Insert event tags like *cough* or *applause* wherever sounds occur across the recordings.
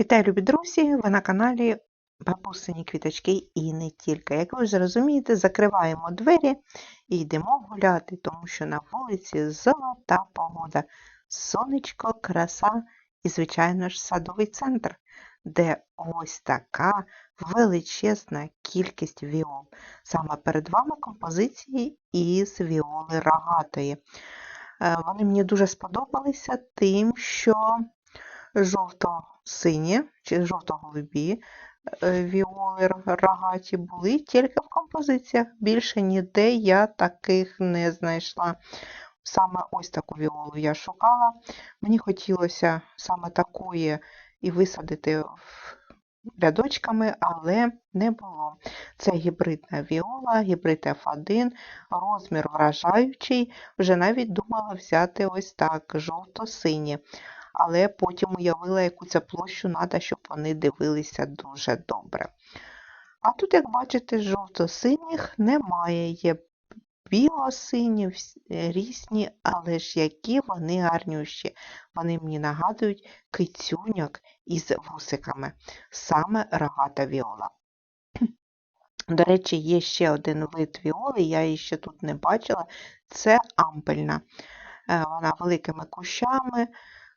Вітаю, любі друзі! Ви на каналі Бабусині квіточки і не тільки. Як ви вже розумієте, закриваємо двері і йдемо гуляти, тому що на вулиці золота погода, сонечко, краса і, звичайно ж, садовий центр, де ось така величезна кількість віол. Саме перед вами композиції із віоли рогатої. Е, Вони мені дуже сподобалися тим, що жовто-сині чи жовто-голубі е, віоли рогаті були тільки в композиціях. Більше ніде я таких не знайшла. Саме ось таку віолу я шукала. Мені хотілося саме такої і висадити рядочками, але не було. Це гібридна віола, гібрид F1, розмір вражаючий. Вже навіть думала взяти ось так, жовто-сині але потім уявила, яку це площу треба, щоб вони дивилися дуже добре. А тут, як бачите, жовто-синіх немає, є біло-сині, різні, але ж які вони гарнющі. Вони мені нагадують кицюньок із вусиками, саме рогата віола. До речі, є ще один вид віоли, я її ще тут не бачила, це ампельна. Е, вона великими кущами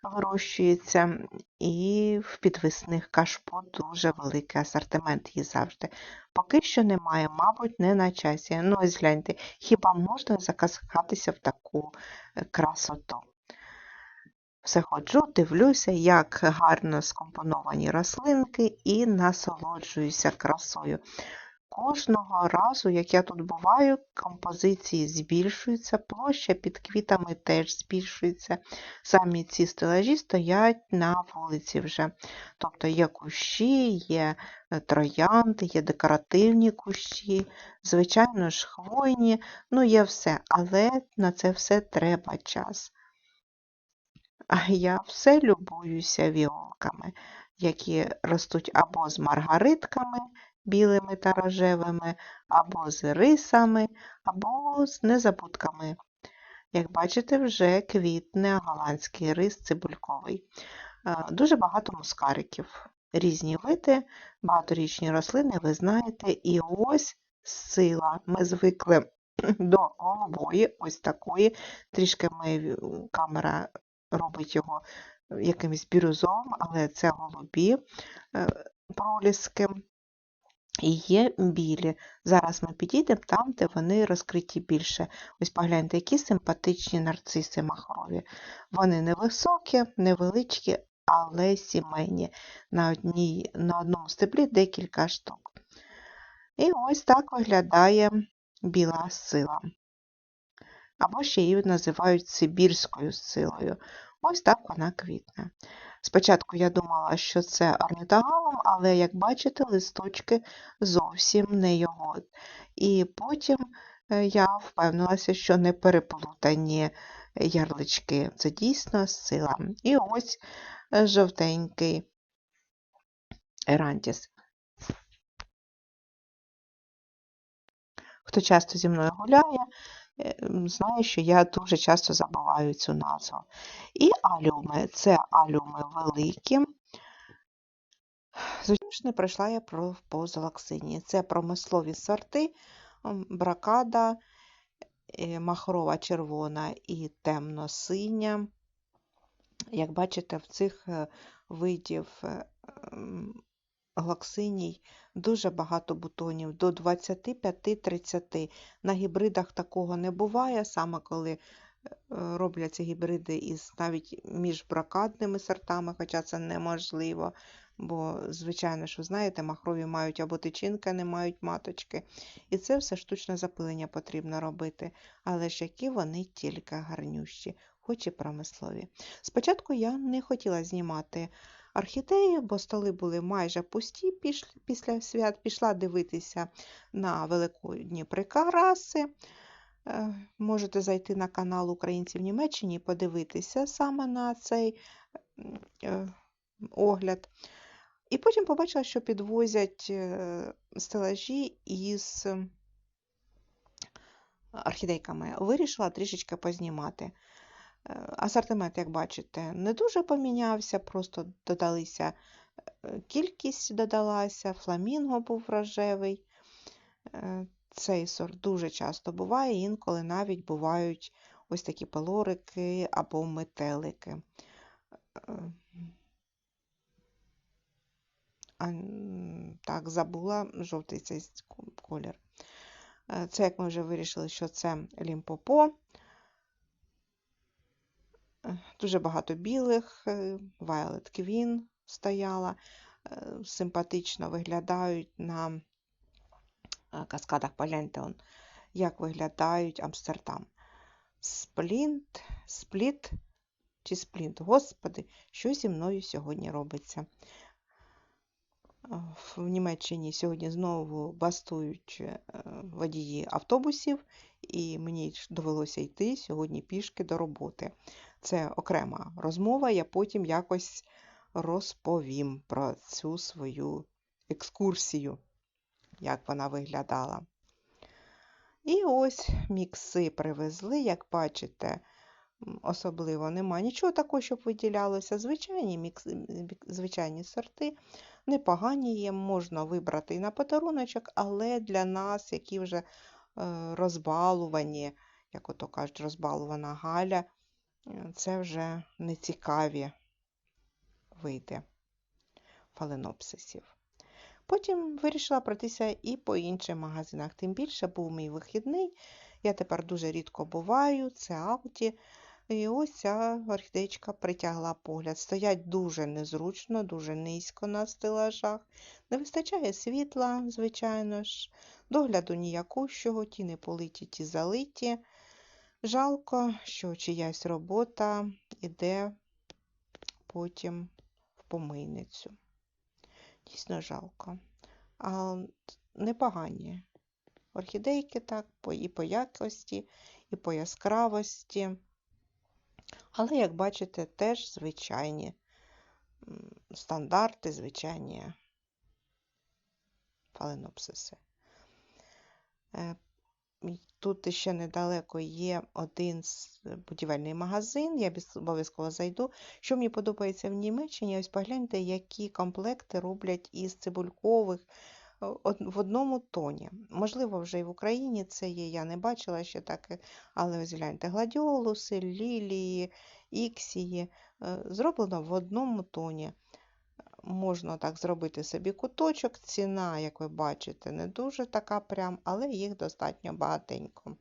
вирощується, і в підвісних кашпо дуже великий асортимент її завжди. Поки що немає, мабуть, не на часі. Ну, ось гляньте, хіба можна закаскатися в таку е, красоту? Все ходжу, дивлюся, як гарно скомпоновані рослинки, і насолоджуюся красою. Кожного разу, як я тут буваю, композиції збільшуються, площа під квітами теж збільшується. Самі ці стелажі стоять на вулиці вже. Тобто є кущі, є е, троянди, є декоративні кущі, звичайно ж, хвойні, ну є все, але на це все треба час. А я все любуюся віолками, які ростуть або з маргаритками білими та рожевими, або з рисами, або з незабудками. Як бачите, вже квітне голландський рис цибульковий. Е, дуже багато мускариків. Різні види, багаторічні рослини, ви знаєте, і ось сила. Ми звикли *clears throat* до голубої, ось такої. Трішки ми, камера робить його якимось бірюзовим, але це голубі е, проліски. І є білі. Зараз ми підійдемо там, де вони розкриті більше. Ось погляньте, які симпатичні нарциси махрові. Вони невисокі, невеличкі, але сімейні. На одній, на одному стеблі декілька штук. І ось так виглядає біла сила. Або ще її називають Сибірською силою. Ось так вона квітне. Спочатку я думала, що це орнітогалом, але, як бачите, листочки зовсім не його. І потім е, я впевнилася, що не переплутані ярлички. Це дійсно сила. І ось е, жовтенький ерантіс. Хто часто зі мною гуляє, Е, знаю, що я дуже часто забуваю цю назву. І алюми це алюми великі. Звичайно, не пройшла я про по залаксині. Це промислові сорти, бракада, е, махрова червона і темно-синя. Як бачите, в цих е, видів глаксиній дуже багато бутонів, до 25-30. На гібридах такого не буває, саме коли е, робляться гібриди із навіть між бракадними сортами, хоча це неможливо. Бо, звичайно, ви знаєте, махрові мають або тичинки, не мають маточки. І це все штучне запилення потрібно робити. Але ж які вони тільки гарнющі, хоч і промислові. Спочатку я не хотіла знімати орхідеї, бо столи були майже пусті після свят. Пішла дивитися на великодні прикраси. Е, можете зайти на канал Українці в Німеччині і подивитися саме на цей е, огляд. І потім побачила, що підвозять е, стелажі із орхідейками. Вирішила трішечки познімати. Асортимент, як бачите, не дуже помінявся, просто додалися е, кількість додалася, фламінго був рожевий. Е, Цей сорт дуже часто буває, інколи навіть бувають ось такі пелорики або метелики. Е, А, так, забула жовтий цей колір. Е, Це, як ми вже вирішили, що це лімпопо. Дуже багато білих, е, Violet Queen стояла. Е, Симпатично виглядають на е, каскадах погляньте, он, як виглядають Амстердам. Сплінт, спліт чи сплінт. Господи, що зі мною сьогодні робиться? В Німеччині сьогодні знову бастують водії автобусів, і мені довелося йти сьогодні пішки до роботи. Це окрема розмова, я потім якось розповім про цю свою екскурсію, як вона виглядала. І ось мікси привезли, як бачите, особливо нема нічого такого, щоб виділялося. Звичайні, мікс... звичайні сорти, непогані є, можна вибрати і на подаруночок, але для нас, які вже е, розбалувані, як ото кажуть, розбалувана Галя, це вже не цікаві види фаленопсисів. Потім вирішила пройтися і по інших магазинах. Тим більше був мій вихідний. Я тепер дуже рідко буваю, це Ауді. І ось ця орхідеєчка притягла погляд. Стоять дуже незручно, дуже низько на стелажах. Не вистачає світла, звичайно ж, догляду ніякущого, ті не политі, ті залиті. Жалко, що чиясь робота іде потім в помийницю. Дійсно жалко. А непогані орхідейки так, і по якості, і по яскравості. Але, як бачите, теж звичайні стандарти, звичайні фаленопсиси. Е, Тут ще недалеко є один будівельний магазин, я обов'язково зайду. Що мені подобається в Німеччині, ось погляньте, які комплекти роблять із цибулькових е, в одному тоні. Можливо, вже і в Україні це є, я не бачила ще таке, але ось гляньте, гладіолуси, лілії, іксії, е, зроблено в одному тоні. Можна так зробити собі куточок. Ціна, як ви бачите, не дуже така прям, але їх достатньо багатенько.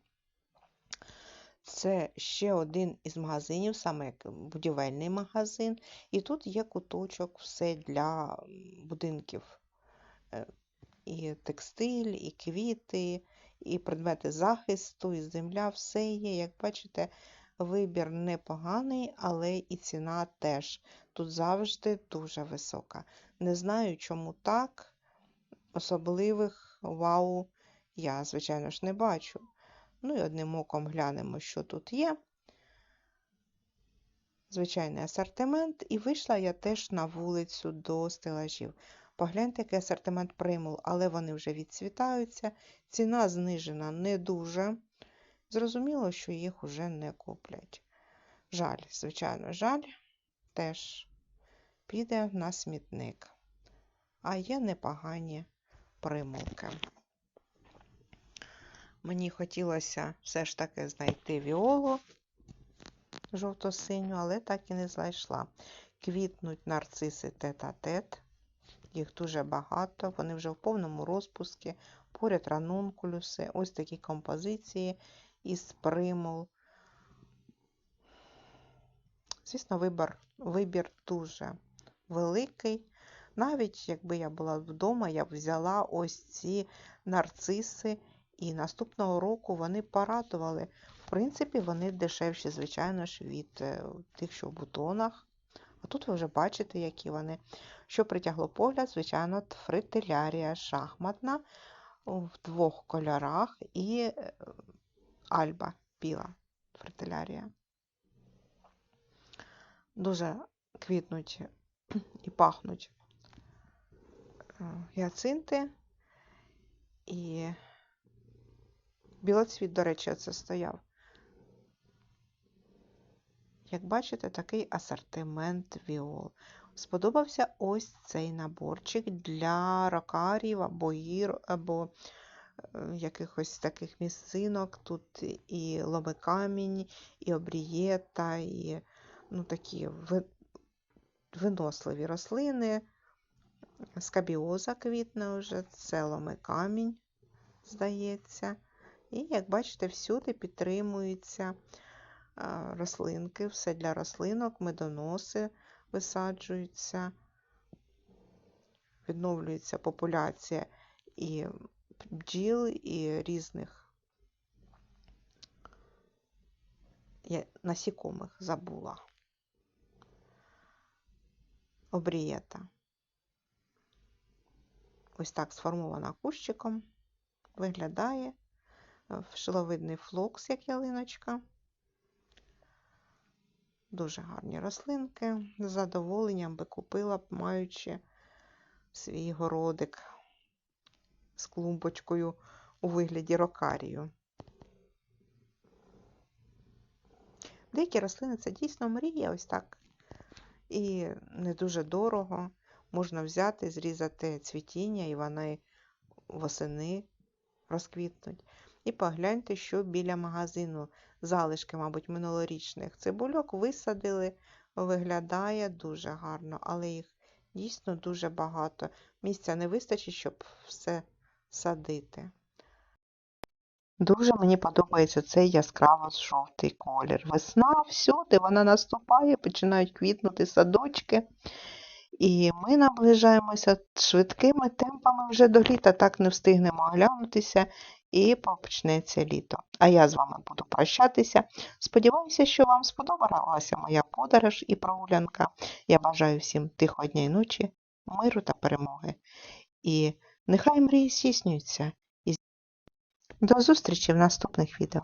Це ще один із магазинів, саме будівельний магазин. І тут є куточок, все для будинків. Е, І текстиль, і квіти, і предмети захисту, і земля, все є. Як бачите, вибір непоганий, але і ціна теж тут завжди дуже висока. Не знаю, чому так. Особливих вау я, звичайно ж, не бачу. Ну і одним оком глянемо, що тут є. Звичайний асортимент. І вийшла я теж на вулицю до стелажів. Погляньте, який асортимент примул, але вони вже відцвітаються. Ціна знижена не дуже. Зрозуміло, що їх уже не куплять. Жаль, звичайно, жаль, теж піде на смітник. А є непогані примулки. Мені хотілося все ж таки знайти віолу жовто-синю, але так і не знайшла. Квітнуть нарциси тет-а-тет. Їх дуже багато, вони вже в повному розпуску. Поряд ранункулюси, ось такі композиції із примул. Звісно, вибір, вибір дуже великий. Навіть якби я була вдома, я б взяла ось ці нарциси, і наступного року вони порадували. В принципі, вони дешевші, звичайно ж, від е, тих, що в бутонах. А тут ви вже бачите, які вони. Що притягло погляд, звичайно, фритилярія шахматна в двох кольорах і е, альба біла фритилярія. Дуже квітнуть і пахнуть е, гіацинти. І білоцвіт, до речі, це стояв. Як бачите, такий асортимент віол. сподобався ось цей наборчик для рокарів або гір, або якихось таких місцинок. Тут і ломикамінь, і обрієта, і ну, такі виносливі рослини. Скабіоза квітне вже, це ломикамінь, здається. І, як бачите, всюди підтримуються рослинки, все для рослинок, медоноси висаджуються, відновлюється популяція і бджіл, і різних я насікомих забула. Обрієта. Ось так сформована кущиком. Виглядає е, шиловидний флокс, як ялиночка. Дуже гарні рослинки. З задоволенням би купила б, маючи свій городик з клумбочкою у вигляді рокарію. Деякі рослини це дійсно мрія, ось так. І не дуже дорого. Можна взяти, зрізати цвітіння, і вони восени розквітнуть. І погляньте, що біля магазину. Залишки, мабуть, минулорічних цибульок висадили, виглядає дуже гарно, але їх дійсно дуже багато. Місця не вистачить, щоб все садити. Дуже мені подобається цей яскраво жовтий колір. Весна всюди, вона наступає, починають квітнути садочки. І ми наближаємося швидкими темпами вже до літа, так не встигнемо оглянутися, і почнеться літо. А я з вами буду прощатися. Сподіваюся, що вам сподобалася моя подорож і прогулянка. Я бажаю всім тихого дня і ночі, миру та перемоги. І нехай мрії здійснюються. І До зустрічі в наступних відео.